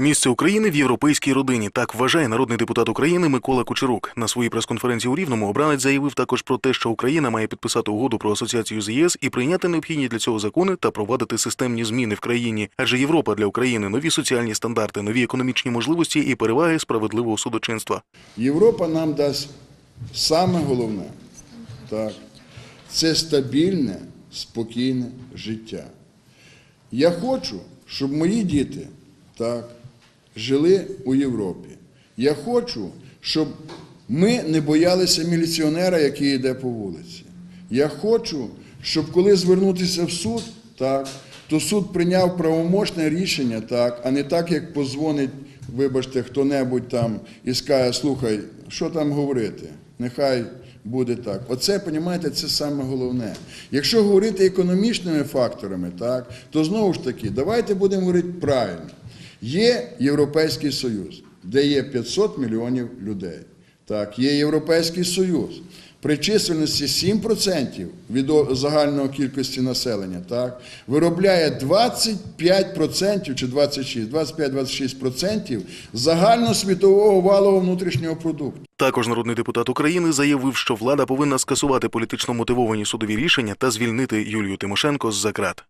Місце України в європейській родині. Так вважає народний депутат України Микола Кучерук. На своїй прес-конференції у Рівному обранець заявив також про те, що Україна має підписати угоду про асоціацію з ЄС і прийняти необхідні для цього закони та провадити системні зміни в країні. Адже Європа для України нові соціальні стандарти, нові економічні можливості і переваги справедливого судочинства. Європа нам дасть саме головне так, це стабільне, спокійне життя. Я хочу, щоб мої діти так, жили у Європі. Я хочу, щоб ми не боялися міліціонера, який йде по вулиці. Я хочу, щоб коли звернутися в суд, так, то суд прийняв правомочне рішення, так, а не так, як позвонить, вибачте, хто-небудь там і скаже, слухай, що там говорити? Нехай буде так. Оце, розумієте, це саме головне. Якщо говорити економічними факторами, так, то знову ж таки, давайте будемо говорити правильно. Є Європейський Союз, де є 500 мільйонів людей. Так, є Європейський Союз. При чисельності 7% від загальної кількості населення так, виробляє 25% чи 26, 25-26% загальносвітового валового внутрішнього продукту. Також народний депутат України заявив, що влада повинна скасувати політично мотивовані судові рішення та звільнити Юлію Тимошенко з закрат.